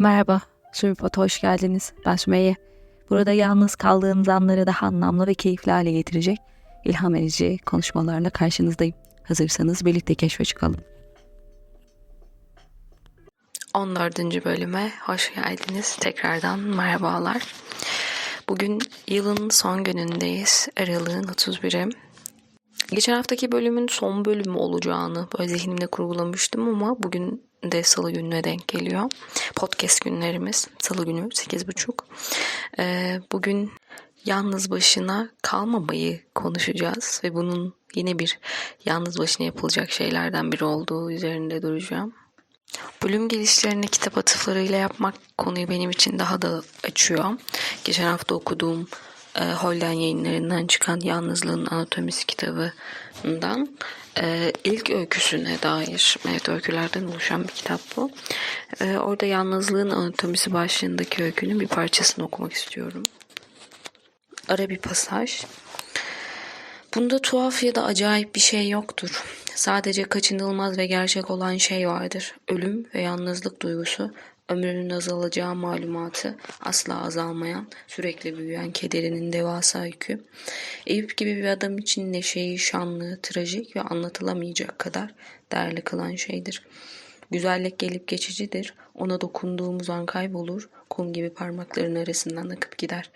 Merhaba, Sürpot'a hoş geldiniz. Ben Sümeyye. Burada yalnız kaldığınız anları daha anlamlı ve keyifli hale getirecek ilham edici konuşmalarla karşınızdayım. Hazırsanız birlikte keşfe çıkalım. 14. bölüme hoş geldiniz. Tekrardan merhabalar. Bugün yılın son günündeyiz. Aralığın 31'i. Geçen haftaki bölümün son bölümü olacağını böyle zihnimde kurgulamıştım ama bugün de salı gününe denk geliyor. Podcast günlerimiz salı günü 8.30. Ee, bugün yalnız başına kalmamayı konuşacağız ve bunun yine bir yalnız başına yapılacak şeylerden biri olduğu üzerinde duracağım. Bölüm girişlerini kitap atıflarıyla yapmak konuyu benim için daha da açıyor. Geçen hafta okuduğum e, Holden yayınlarından çıkan Yalnızlığın Anatomisi kitabından e, ilk öyküsüne dair, evet öykülerden oluşan bir kitap bu. E, orada Yalnızlığın Anatomisi başlığındaki öykünün bir parçasını okumak istiyorum. Ara bir pasaj. Bunda tuhaf ya da acayip bir şey yoktur. Sadece kaçınılmaz ve gerçek olan şey vardır. Ölüm ve yalnızlık duygusu, ömrünün azalacağı malumatı, asla azalmayan, sürekli büyüyen kederinin devasa yükü. Eyüp gibi bir adam için neşeyi şanlı, trajik ve anlatılamayacak kadar değerli kılan şeydir. Güzellik gelip geçicidir. Ona dokunduğumuz an kaybolur, kum gibi parmakların arasından akıp gider.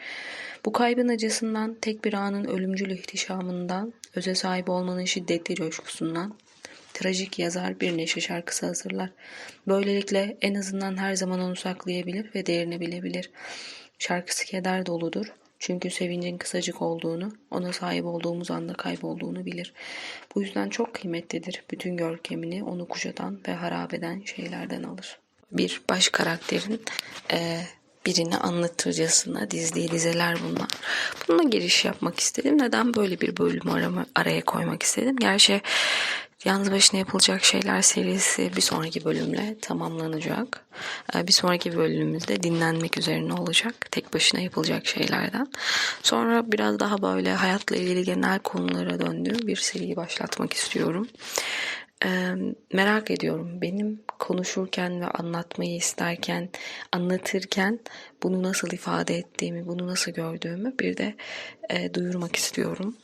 Bu kaybın acısından, tek bir anın ölümcül ihtişamından, öze sahip olmanın şiddetli coşkusundan, trajik yazar bir neşe şarkısı hazırlar. Böylelikle en azından her zaman onu saklayabilir ve değerini bilebilir. Şarkısı keder doludur. Çünkü sevincin kısacık olduğunu, ona sahip olduğumuz anda kaybolduğunu bilir. Bu yüzden çok kıymetlidir. Bütün görkemini onu kuşatan ve harap eden şeylerden alır. Bir baş karakterin e, birini anlatırcasına dizdiği dizeler bunlar. Bununla giriş yapmak istedim. Neden böyle bir bölüm arama, araya koymak istedim? Gerçi Yalnız başına yapılacak şeyler serisi bir sonraki bölümle tamamlanacak. Ee, Bir sonraki bölümümüzde dinlenmek üzerine olacak. Tek başına yapılacak şeylerden. Sonra biraz daha böyle hayatla ilgili genel konulara döndüğüm bir seriyi başlatmak istiyorum. Ee, merak ediyorum benim konuşurken ve anlatmayı isterken, anlatırken bunu nasıl ifade ettiğimi, bunu nasıl gördüğümü bir de e, duyurmak istiyorum.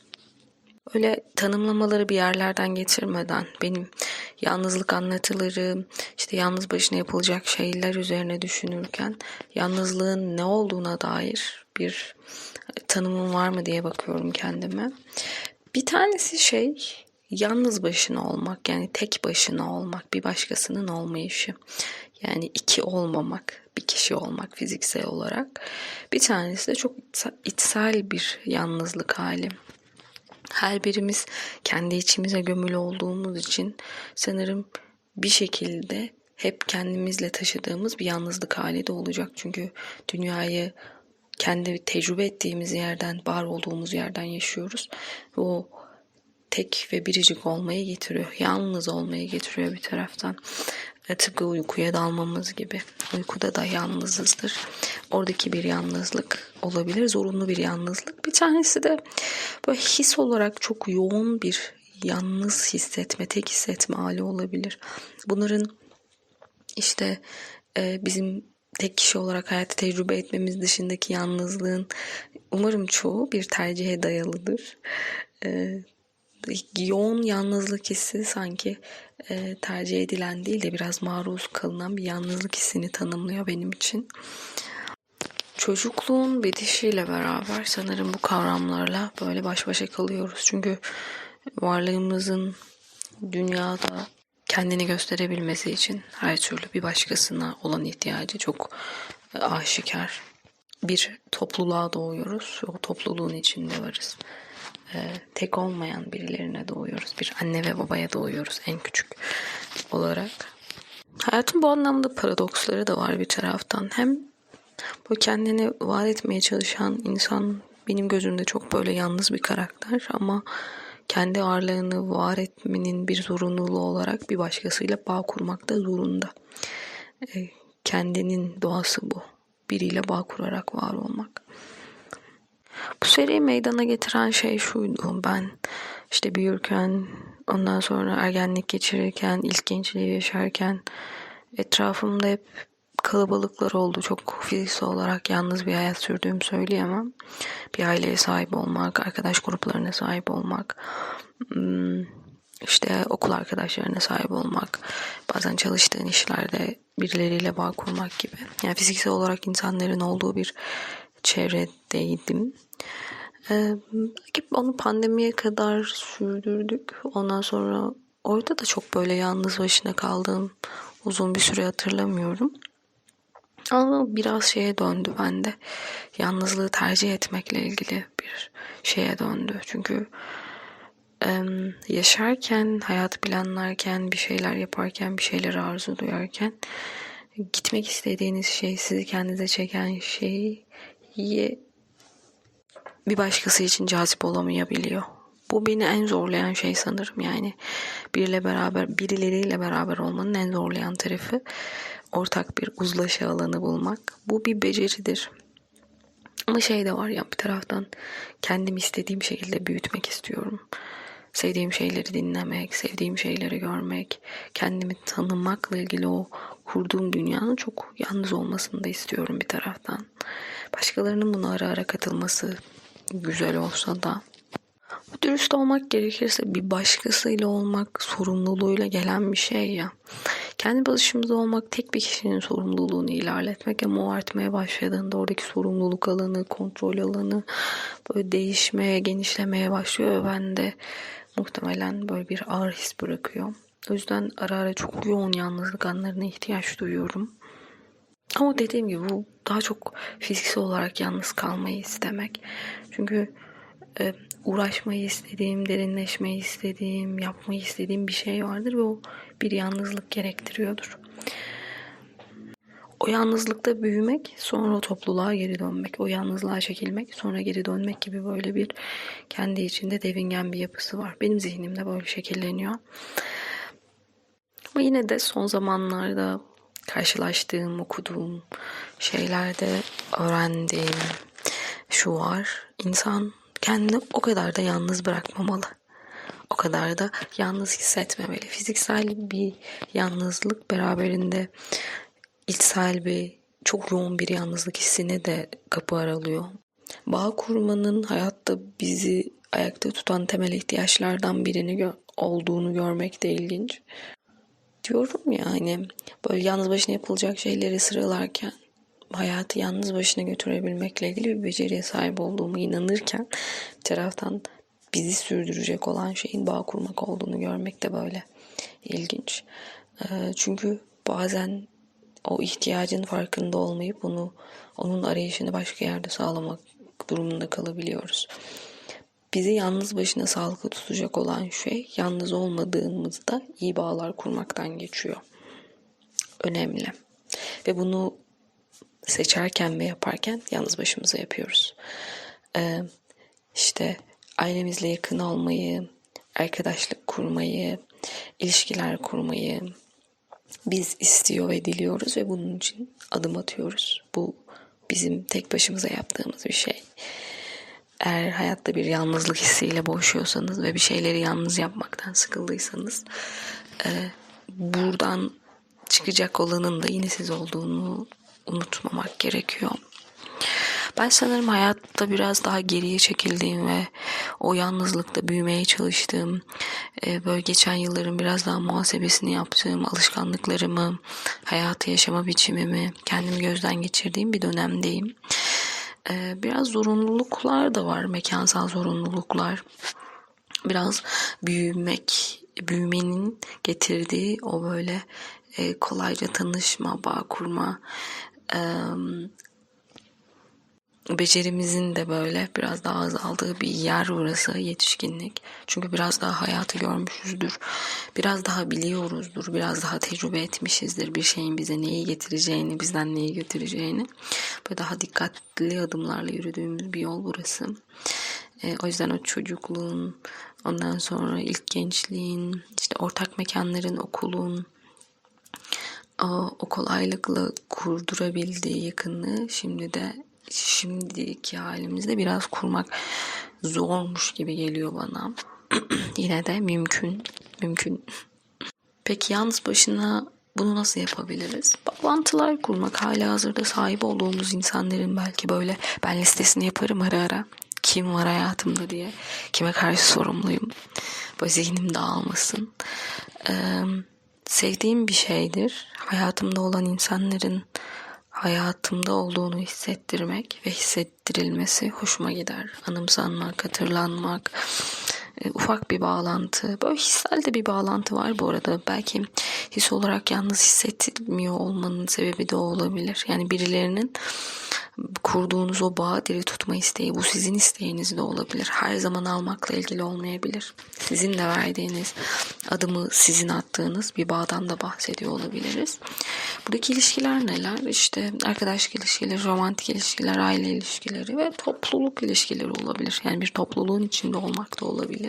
Öyle tanımlamaları bir yerlerden getirmeden benim yalnızlık anlatıları, işte yalnız başına yapılacak şeyler üzerine düşünürken yalnızlığın ne olduğuna dair bir tanımım var mı diye bakıyorum kendime. Bir tanesi şey yalnız başına olmak yani tek başına olmak bir başkasının olmayışı. Yani iki olmamak, bir kişi olmak fiziksel olarak. Bir tanesi de çok içsel bir yalnızlık hali. Her birimiz kendi içimize gömülü olduğumuz için sanırım bir şekilde hep kendimizle taşıdığımız bir yalnızlık hali de olacak. Çünkü dünyayı kendi tecrübe ettiğimiz yerden, var olduğumuz yerden yaşıyoruz. O tek ve biricik olmayı getiriyor. Yalnız olmayı getiriyor bir taraftan. E, tıpkı uykuya dalmamız gibi. Uykuda da yalnızızdır. Oradaki bir yalnızlık olabilir. Zorunlu bir yalnızlık. Bir tanesi de böyle his olarak çok yoğun bir yalnız hissetme, tek hissetme hali olabilir. Bunların işte e, bizim tek kişi olarak hayatı tecrübe etmemiz dışındaki yalnızlığın umarım çoğu bir tercihe dayalıdır. Yoğun yalnızlık hissi sanki e, tercih edilen değil de biraz maruz kalınan bir yalnızlık hissini tanımlıyor benim için. Çocukluğun bitişiyle beraber sanırım bu kavramlarla böyle baş başa kalıyoruz. Çünkü varlığımızın dünyada kendini gösterebilmesi için her türlü bir başkasına olan ihtiyacı çok e, aşikar. Bir topluluğa doğuyoruz. O topluluğun içinde varız tek olmayan birilerine doğuyoruz. Bir anne ve babaya doğuyoruz en küçük olarak. Hayatın bu anlamda paradoksları da var bir taraftan. Hem bu kendini var etmeye çalışan insan benim gözümde çok böyle yalnız bir karakter ama kendi ağırlığını var etmenin bir zorunluluğu olarak bir başkasıyla bağ kurmakta zorunda. E, kendinin doğası bu. Biriyle bağ kurarak var olmak. Bu seriyi meydana getiren şey şuydu. Ben işte büyürken, ondan sonra ergenlik geçirirken, ilk gençliği yaşarken etrafımda hep kalabalıklar oldu. Çok fiziksel olarak yalnız bir hayat sürdüğümü söyleyemem. Bir aileye sahip olmak, arkadaş gruplarına sahip olmak, hmm, işte okul arkadaşlarına sahip olmak, bazen çalıştığın işlerde birileriyle bağ kurmak gibi. Yani fiziksel olarak insanların olduğu bir çevredeydim. Ee, onu pandemiye kadar sürdürdük. Ondan sonra orada da çok böyle yalnız başına kaldığım uzun bir süre hatırlamıyorum. Ama biraz şeye döndü bende. Yalnızlığı tercih etmekle ilgili bir şeye döndü. Çünkü yaşarken, hayatı planlarken, bir şeyler yaparken, bir şeyler arzu duyarken gitmek istediğiniz şey, sizi kendinize çeken şeyi bir başkası için cazip olamayabiliyor. Bu beni en zorlayan şey sanırım yani. Biriyle beraber, birileriyle beraber olmanın en zorlayan tarafı ortak bir uzlaşı alanı bulmak. Bu bir beceridir. Ama şey de var ya bir taraftan kendimi istediğim şekilde büyütmek istiyorum. Sevdiğim şeyleri dinlemek, sevdiğim şeyleri görmek, kendimi tanımakla ilgili o kurduğum dünyanın çok yalnız olmasını da istiyorum bir taraftan. Başkalarının buna ara ara katılması güzel olsa da dürüst olmak gerekirse bir başkasıyla olmak sorumluluğuyla gelen bir şey ya. Kendi başımıza olmak tek bir kişinin sorumluluğunu ilerletmek ama o artmaya başladığında oradaki sorumluluk alanı, kontrol alanı böyle değişmeye, genişlemeye başlıyor ben de muhtemelen böyle bir ağır his bırakıyor. O yüzden ara ara çok yoğun yalnızlık anlarına ihtiyaç duyuyorum. Ama dediğim gibi bu daha çok fiziksel olarak yalnız kalmayı istemek. Çünkü e, uğraşmayı istediğim, derinleşmeyi istediğim, yapmayı istediğim bir şey vardır ve o bir yalnızlık gerektiriyordur. O yalnızlıkta büyümek, sonra topluluğa geri dönmek, o yalnızlığa çekilmek, sonra geri dönmek gibi böyle bir kendi içinde devingen bir yapısı var. Benim zihnimde böyle şekilleniyor. Ama yine de son zamanlarda karşılaştığım, okuduğum şeylerde öğrendiğim şu var. İnsan kendini o kadar da yalnız bırakmamalı. O kadar da yalnız hissetmemeli. Fiziksel bir yalnızlık beraberinde içsel bir çok yoğun bir yalnızlık hissine de kapı aralıyor. Bağ kurmanın hayatta bizi ayakta tutan temel ihtiyaçlardan birini gö- olduğunu görmek de ilginç. Diyorum ya hani böyle yalnız başına yapılacak şeyleri sıralarken hayatı yalnız başına götürebilmekle ilgili bir beceriye sahip olduğumu inanırken bir taraftan bizi sürdürecek olan şeyin bağ kurmak olduğunu görmek de böyle ilginç. Çünkü bazen o ihtiyacın farkında olmayıp onu onun arayışını başka yerde sağlamak durumunda kalabiliyoruz. Bizi yalnız başına sağlıklı tutacak olan şey yalnız olmadığımızda iyi bağlar kurmaktan geçiyor. Önemli. Ve bunu seçerken ve yaparken yalnız başımıza yapıyoruz. Ee, işte ailemizle yakın olmayı, arkadaşlık kurmayı, ilişkiler kurmayı biz istiyor ve diliyoruz ve bunun için adım atıyoruz. Bu bizim tek başımıza yaptığımız bir şey. Eğer hayatta bir yalnızlık hissiyle boğuşuyorsanız ve bir şeyleri yalnız yapmaktan sıkıldıysanız e, buradan çıkacak olanın da yine siz olduğunu unutmamak gerekiyor. Ben sanırım hayatta biraz daha geriye çekildiğim ve o yalnızlıkta büyümeye çalıştığım, e, böyle geçen yılların biraz daha muhasebesini yaptığım, alışkanlıklarımı, hayatı yaşama biçimimi kendimi gözden geçirdiğim bir dönemdeyim. E, biraz zorunluluklar da var, mekansal zorunluluklar. Biraz büyümek, büyümenin getirdiği o böyle e, kolayca tanışma, bağ kurma, becerimizin de böyle biraz daha azaldığı bir yer burası yetişkinlik. Çünkü biraz daha hayatı görmüşüzdür. Biraz daha biliyoruzdur. Biraz daha tecrübe etmişizdir bir şeyin bize neyi getireceğini, bizden neyi götüreceğini. Böyle daha dikkatli adımlarla yürüdüğümüz bir yol burası. E, o yüzden o çocukluğun, ondan sonra ilk gençliğin, işte ortak mekanların, okulun, o kolaylıkla kurdurabildiği yakınlığı şimdi de şimdiki halimizde biraz kurmak zormuş gibi geliyor bana. Yine de mümkün. Mümkün. Peki yalnız başına Bunu nasıl yapabiliriz? Bağlantılar kurmak, hala hazırda sahip olduğumuz insanların belki böyle ben listesini yaparım ara ara. Kim var hayatımda diye. Kime karşı sorumluyum. Böyle zihnim dağılmasın. Ee, sevdiğim bir şeydir. Hayatımda olan insanların hayatımda olduğunu hissettirmek ve hissettirilmesi hoşuma gider. Anımsanmak, hatırlanmak, e, ufak bir bağlantı. Böyle hissel de bir bağlantı var bu arada. Belki his olarak yalnız hissetmiyor olmanın sebebi de olabilir. Yani birilerinin kurduğunuz o bağı diri tutma isteği bu sizin isteğiniz de olabilir. Her zaman almakla ilgili olmayabilir. Sizin de verdiğiniz adımı sizin attığınız bir bağdan da bahsediyor olabiliriz. Buradaki ilişkiler neler? İşte arkadaşlık ilişkileri, romantik ilişkiler, aile ilişkileri ve topluluk ilişkileri olabilir. Yani bir topluluğun içinde olmak da olabilir.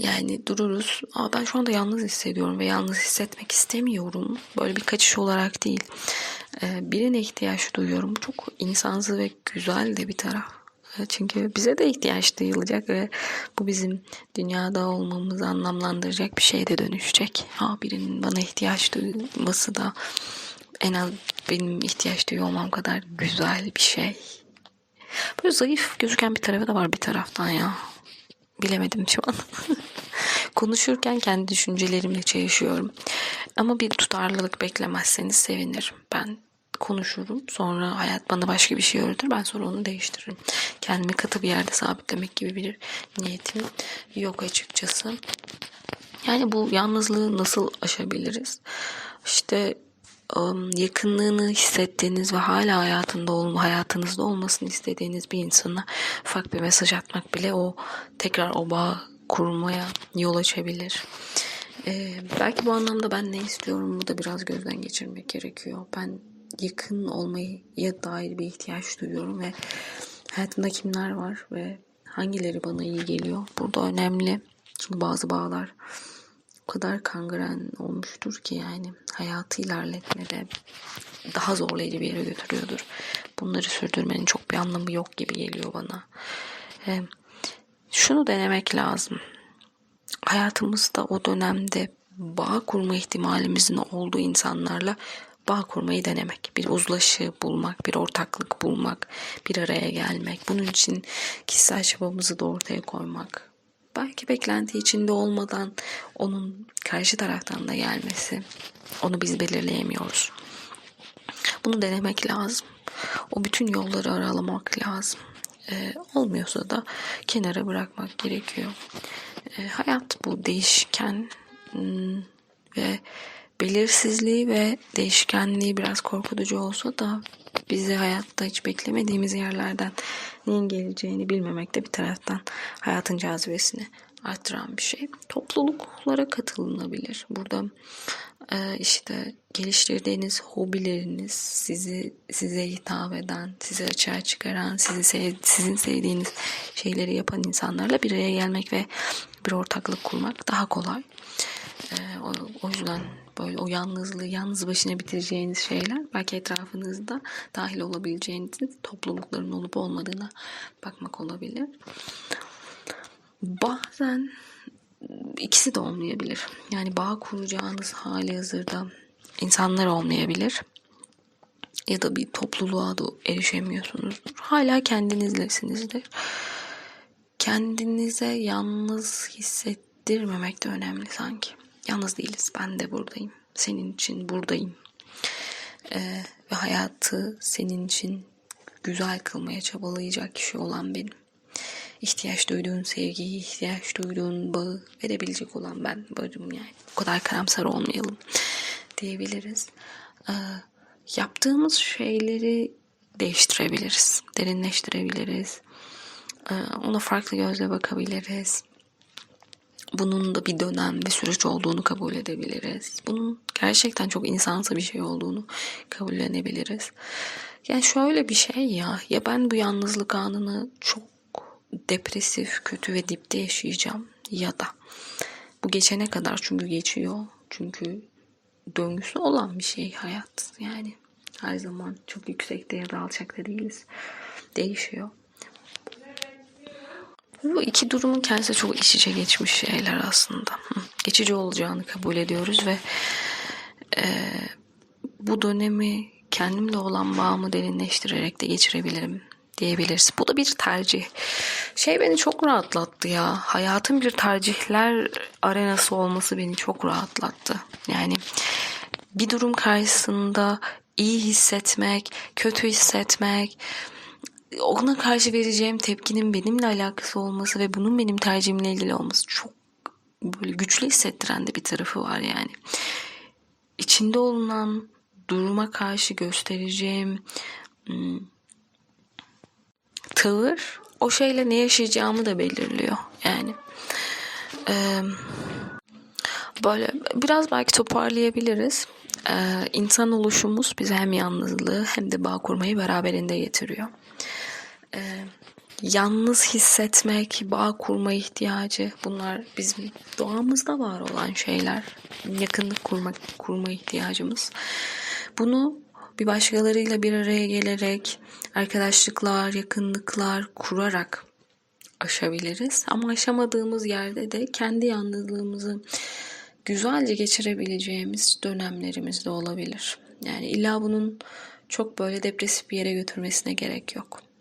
Yani dururuz. Aa, ben şu anda yalnız hissediyorum ve yalnız hissetmek istemiyorum. Böyle bir kaçış olarak değil. Ee, birine ihtiyaç duyuyorum. Bu çok insansı ve güzel de bir taraf. Ee, çünkü bize de ihtiyaç duyulacak ve bu bizim dünyada olmamızı anlamlandıracak bir şeye de dönüşecek. Ha, birinin bana ihtiyaç duyması da en az benim ihtiyaç duyuyor olmam kadar güzel bir şey. Böyle zayıf gözüken bir tarafı da var bir taraftan ya. Bilemedim şu an. Konuşurken kendi düşüncelerimle çelişiyorum. Ama bir tutarlılık beklemezseniz sevinirim. Ben konuşurum. Sonra hayat bana başka bir şey öğretir. Ben sonra onu değiştiririm. Kendimi katı bir yerde sabitlemek gibi bir niyetim yok açıkçası. Yani bu yalnızlığı nasıl aşabiliriz? İşte yakınlığını hissettiğiniz ve hala hayatında olma, hayatınızda olmasını istediğiniz bir insana ufak bir mesaj atmak bile o tekrar o bağ kurmaya yol açabilir. Ee, belki bu anlamda ben ne istiyorum bu da biraz gözden geçirmek gerekiyor. Ben yakın olmayı ya dair bir ihtiyaç duyuyorum ve hayatımda kimler var ve hangileri bana iyi geliyor. Burada önemli. Çünkü bazı bağlar o kadar kangren olmuştur ki yani hayatı ilerletmede daha zorlayıcı bir yere götürüyordur. Bunları sürdürmenin çok bir anlamı yok gibi geliyor bana. Ee, şunu denemek lazım. Hayatımızda o dönemde bağ kurma ihtimalimizin olduğu insanlarla bağ kurmayı denemek, bir uzlaşı bulmak, bir ortaklık bulmak, bir araya gelmek. Bunun için kişisel çabamızı da ortaya koymak. Belki beklenti içinde olmadan onun karşı taraftan da gelmesi. Onu biz belirleyemiyoruz. Bunu denemek lazım. O bütün yolları aralamak lazım. Ee, olmuyorsa da kenara bırakmak gerekiyor. Ee, hayat bu değişken hmm, ve belirsizliği ve değişkenliği biraz korkutucu olsa da bizi hayatta hiç beklemediğimiz yerlerden neyin geleceğini bilmemek de bir taraftan hayatın cazibesini arttıran bir şey. Topluluklara katılınabilir. Burada e, işte geliştirdiğiniz hobileriniz sizi size hitap eden, sizi açığa çıkaran, sizi sev, sizin sevdiğiniz şeyleri yapan insanlarla bir araya gelmek ve bir ortaklık kurmak daha kolay. E, o yüzden böyle o yalnızlığı yalnız başına bitireceğiniz şeyler belki etrafınızda dahil olabileceğiniz toplulukların olup olmadığına bakmak olabilir. Bazen ikisi de olmayabilir. Yani bağ kuracağınız hali hazırda insanlar olmayabilir. Ya da bir topluluğa da erişemiyorsunuzdur. Hala kendinizlesinizdir. Kendinize yalnız hissettirmemek de önemli sanki. Yalnız değiliz. Ben de buradayım. Senin için buradayım. Ee, ve hayatı senin için güzel kılmaya çabalayacak kişi olan benim. İhtiyaç duyduğun sevgiyi, ihtiyaç duyduğun bağı verebilecek olan ben varım yani. O kadar karamsar olmayalım diyebiliriz. Ee, yaptığımız şeyleri değiştirebiliriz, derinleştirebiliriz. Ee, ona farklı gözle bakabiliriz bunun da bir dönem, bir süreç olduğunu kabul edebiliriz. Bunun gerçekten çok insansı bir şey olduğunu kabullenebiliriz. Yani şöyle bir şey ya, ya ben bu yalnızlık anını çok depresif, kötü ve dipte yaşayacağım ya da bu geçene kadar çünkü geçiyor. Çünkü döngüsü olan bir şey hayat. Yani her zaman çok yüksekte ya da alçakta değiliz. Değişiyor. Bu iki durumun kendisi çok iç içe geçmiş şeyler aslında. Geçici olacağını kabul ediyoruz ve e, bu dönemi kendimle olan bağımı derinleştirerek de geçirebilirim diyebiliriz. Bu da bir tercih. Şey beni çok rahatlattı ya. Hayatın bir tercihler arenası olması beni çok rahatlattı. Yani bir durum karşısında iyi hissetmek, kötü hissetmek, ona karşı vereceğim tepkinin benimle alakası olması ve bunun benim tercihimle ilgili olması çok böyle güçlü hissettiren de bir tarafı var yani. İçinde olunan duruma karşı göstereceğim hmm, tavır o şeyle ne yaşayacağımı da belirliyor yani. Ee, böyle biraz belki toparlayabiliriz. Ee, insan oluşumuz bize hem yalnızlığı hem de bağ kurmayı beraberinde getiriyor. Ee, yalnız hissetmek, bağ kurma ihtiyacı bunlar bizim doğamızda var olan şeyler. Yakınlık kurmak, kurma ihtiyacımız. Bunu bir başkalarıyla bir araya gelerek, arkadaşlıklar, yakınlıklar kurarak aşabiliriz. Ama aşamadığımız yerde de kendi yalnızlığımızı güzelce geçirebileceğimiz dönemlerimiz de olabilir. Yani illa bunun çok böyle depresif bir yere götürmesine gerek yok.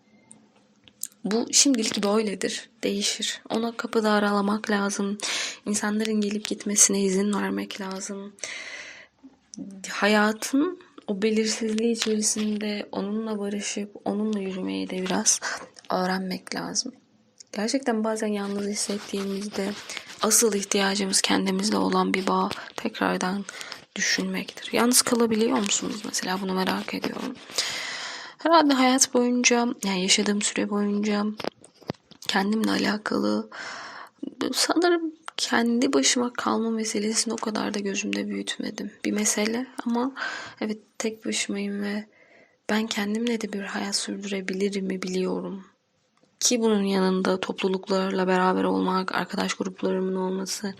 Bu şimdilik böyledir, değişir. Ona kapıda aralamak lazım. İnsanların gelip gitmesine izin vermek lazım. Hayatın o belirsizliği içerisinde onunla barışıp onunla yürümeyi de biraz öğrenmek lazım. Gerçekten bazen yalnız hissettiğimizde asıl ihtiyacımız kendimizle olan bir bağ tekrardan düşünmektir. Yalnız kalabiliyor musunuz mesela bunu merak ediyorum. Herhalde hayat boyunca yani yaşadığım süre boyunca kendimle alakalı sanırım kendi başıma kalma meselesini o kadar da gözümde büyütmedim. Bir mesele ama evet tek başımayım ve ben kendimle de bir hayat sürdürebilirim mi biliyorum. Ki bunun yanında topluluklarla beraber olmak, arkadaş gruplarımın olması,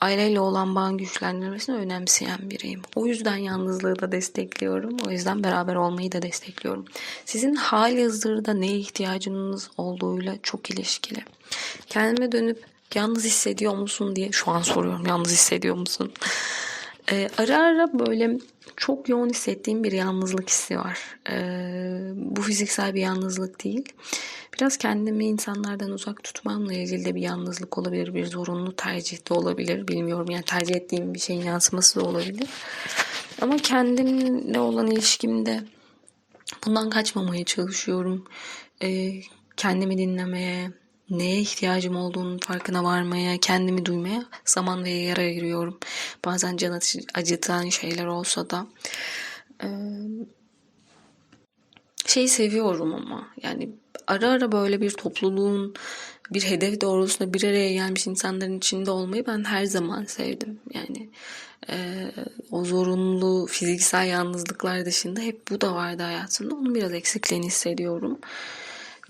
aileyle olan bağın güçlendirmesini önemseyen biriyim. O yüzden yalnızlığı da destekliyorum. O yüzden beraber olmayı da destekliyorum. Sizin hali hazırda neye ihtiyacınız olduğuyla çok ilişkili. Kendime dönüp yalnız hissediyor musun diye şu an soruyorum. Yalnız hissediyor musun? Ee, ara ara böyle çok yoğun hissettiğim bir yalnızlık hissi var. Ee, bu fiziksel bir yalnızlık değil. Biraz kendimi insanlardan uzak tutmamla ilgili de bir yalnızlık olabilir. Bir zorunlu tercih de olabilir. Bilmiyorum yani tercih ettiğim bir şeyin yansıması da olabilir. Ama kendimle olan ilişkimde bundan kaçmamaya çalışıyorum. Ee, kendimi dinlemeye, neye ihtiyacım olduğunun farkına varmaya, kendimi duymaya zaman ve yer ayırıyorum. Bazen can acıtan şeyler olsa da. Ee, şeyi seviyorum ama yani ara ara böyle bir topluluğun bir hedef doğrultusunda bir araya gelmiş insanların içinde olmayı ben her zaman sevdim. Yani e, o zorunlu fiziksel yalnızlıklar dışında hep bu da vardı hayatımda. Onun biraz eksikliğini hissediyorum.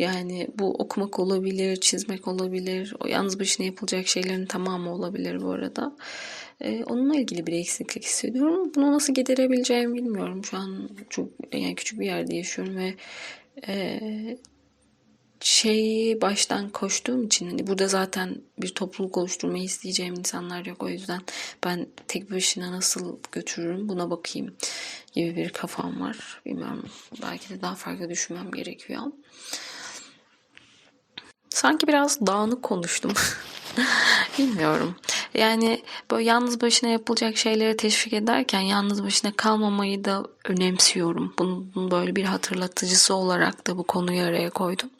Yani bu okumak olabilir, çizmek olabilir. O yalnız başına yapılacak şeylerin tamamı olabilir bu arada. Ee, onunla ilgili bir eksiklik hissediyorum. Bunu nasıl giderebileceğimi bilmiyorum. Şu an çok yani küçük bir yerde yaşıyorum ve e, şeyi baştan koştuğum için hani burada zaten bir topluluk oluşturmayı isteyeceğim insanlar yok. O yüzden ben tek başına nasıl götürürüm buna bakayım gibi bir kafam var. Bilmiyorum belki de daha farklı düşünmem gerekiyor. Sanki biraz dağınık konuştum. Bilmiyorum. Yani böyle yalnız başına yapılacak şeyleri teşvik ederken yalnız başına kalmamayı da önemsiyorum. Bunun böyle bir hatırlatıcısı olarak da bu konuyu araya koydum.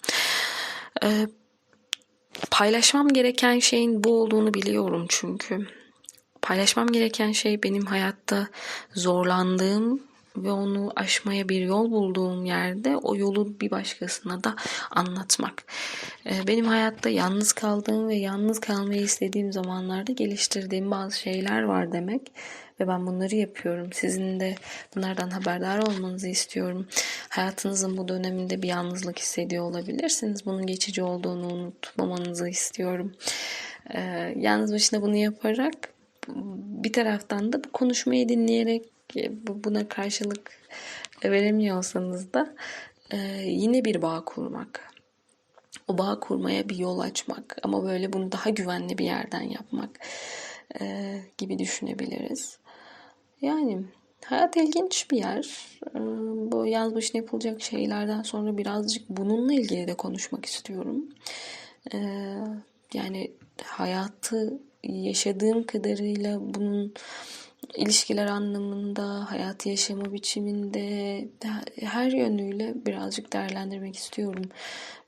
Ee, paylaşmam gereken şeyin bu olduğunu biliyorum çünkü. Paylaşmam gereken şey benim hayatta zorlandığım ve onu aşmaya bir yol bulduğum yerde o yolu bir başkasına da anlatmak. Ee, benim hayatta yalnız kaldığım ve yalnız kalmayı istediğim zamanlarda geliştirdiğim bazı şeyler var demek ve ben bunları yapıyorum. Sizin de bunlardan haberdar olmanızı istiyorum. Hayatınızın bu döneminde bir yalnızlık hissediyor olabilirsiniz. Bunun geçici olduğunu unutmamanızı istiyorum. Ee, yalnız başına bunu yaparak bir taraftan da bu konuşmayı dinleyerek buna karşılık veremiyorsanız da e, yine bir bağ kurmak. o bağ kurmaya bir yol açmak ama böyle bunu daha güvenli bir yerden yapmak e, gibi düşünebiliriz. Yani hayat ilginç bir yer. E, bu yaz başına yapılacak şeylerden sonra birazcık bununla ilgili de konuşmak istiyorum. Yani hayatı yaşadığım kadarıyla bunun ilişkiler anlamında, hayatı yaşama biçiminde her yönüyle birazcık değerlendirmek istiyorum.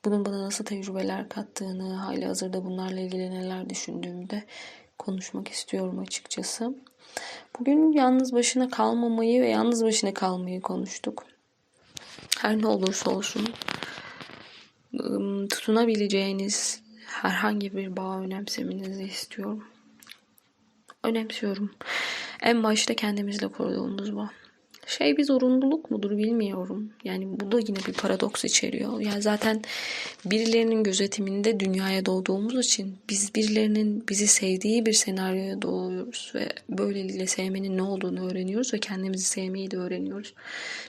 Bunun bana nasıl tecrübeler kattığını, hali hazırda bunlarla ilgili neler düşündüğümü de konuşmak istiyorum açıkçası. Bugün yalnız başına kalmamayı ve yalnız başına kalmayı konuştuk. Her ne olursa olsun tutunabileceğiniz herhangi bir bağ önemsemenizi istiyorum. Önemsiyorum. En başta kendimizle kurduğumuz bağ. Şey bir zorunluluk mudur bilmiyorum. Yani bu da yine bir paradoks içeriyor. Yani zaten birilerinin gözetiminde dünyaya doğduğumuz için biz birilerinin bizi sevdiği bir senaryoya doğuyoruz ve böylelikle sevmenin ne olduğunu öğreniyoruz ve kendimizi sevmeyi de öğreniyoruz.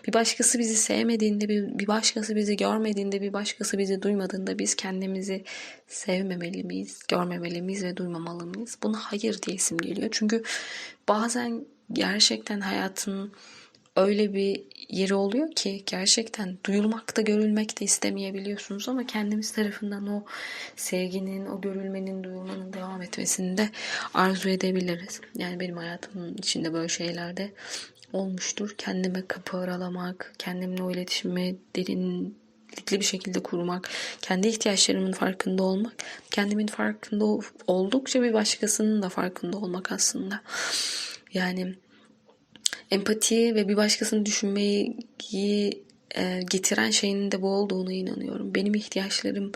Bir başkası bizi sevmediğinde, bir, başkası bizi görmediğinde, bir başkası bizi duymadığında biz kendimizi sevmemeli miyiz, görmemeli miyiz ve duymamalı mıyız? Buna hayır diyesim geliyor. Çünkü bazen gerçekten hayatın öyle bir yeri oluyor ki gerçekten duyulmak da görülmek de istemeyebiliyorsunuz ama kendimiz tarafından o sevginin, o görülmenin, duyulmanın devam etmesini de arzu edebiliriz. Yani benim hayatımın içinde böyle şeyler de olmuştur. Kendime kapı aralamak, kendimle o iletişimi derinlikli bir şekilde kurmak, kendi ihtiyaçlarımın farkında olmak, kendimin farkında oldukça bir başkasının da farkında olmak aslında. Yani empati ve bir başkasını düşünmeyi e, getiren şeyin de bu olduğuna inanıyorum. Benim ihtiyaçlarım,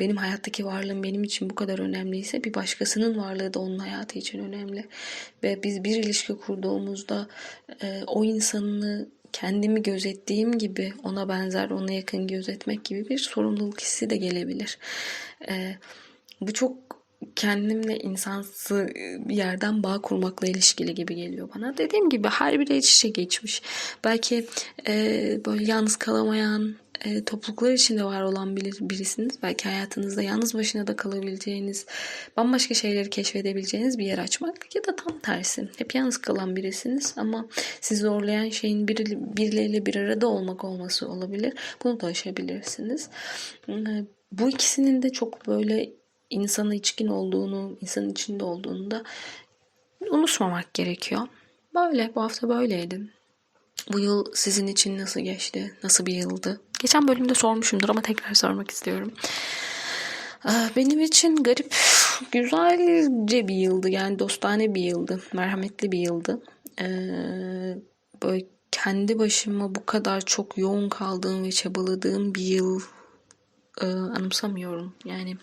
benim hayattaki varlığım benim için bu kadar önemliyse bir başkasının varlığı da onun hayatı için önemli. Ve biz bir ilişki kurduğumuzda e, o insanı kendimi gözettiğim gibi ona benzer, ona yakın gözetmek gibi bir sorumluluk hissi de gelebilir. E, bu çok kendimle insansı bir yerden bağ kurmakla ilişkili gibi geliyor bana. Dediğim gibi her biri iç içe geçmiş. Belki e, böyle yalnız kalamayan, e, topluluklar içinde var olan bir, birisiniz. Belki hayatınızda yalnız başına da kalabileceğiniz, bambaşka şeyleri keşfedebileceğiniz bir yer açmak ya da tam tersi. Hep yalnız kalan birisiniz ama sizi zorlayan şeyin bir, birileriyle bir arada olmak olması olabilir. Bunu da aşabilirsiniz. E, bu ikisinin de çok böyle insana içkin olduğunu, insanın içinde olduğunu da unutmamak gerekiyor. Böyle, bu hafta böyleydi. Bu yıl sizin için nasıl geçti? Nasıl bir yıldı? Geçen bölümde sormuşumdur ama tekrar sormak istiyorum. Ee, benim için garip, güzelce bir yıldı. Yani dostane bir yıldı. Merhametli bir yıldı. Ee, böyle kendi başıma bu kadar çok yoğun kaldığım ve çabaladığım bir yıl e, anımsamıyorum. Yani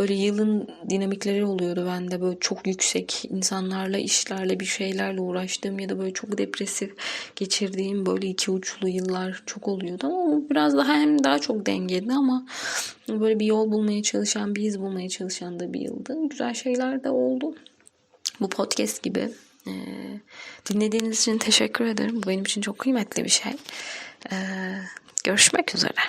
böyle yılın dinamikleri oluyordu bende böyle çok yüksek insanlarla işlerle bir şeylerle uğraştığım ya da böyle çok depresif geçirdiğim böyle iki uçlu yıllar çok oluyordu ama biraz daha hem daha çok dengedi ama böyle bir yol bulmaya çalışan bir iz bulmaya çalışan da bir yıldı. Güzel şeyler de oldu. Bu podcast gibi. Ee, dinlediğiniz için teşekkür ederim. Bu benim için çok kıymetli bir şey. Ee, görüşmek üzere.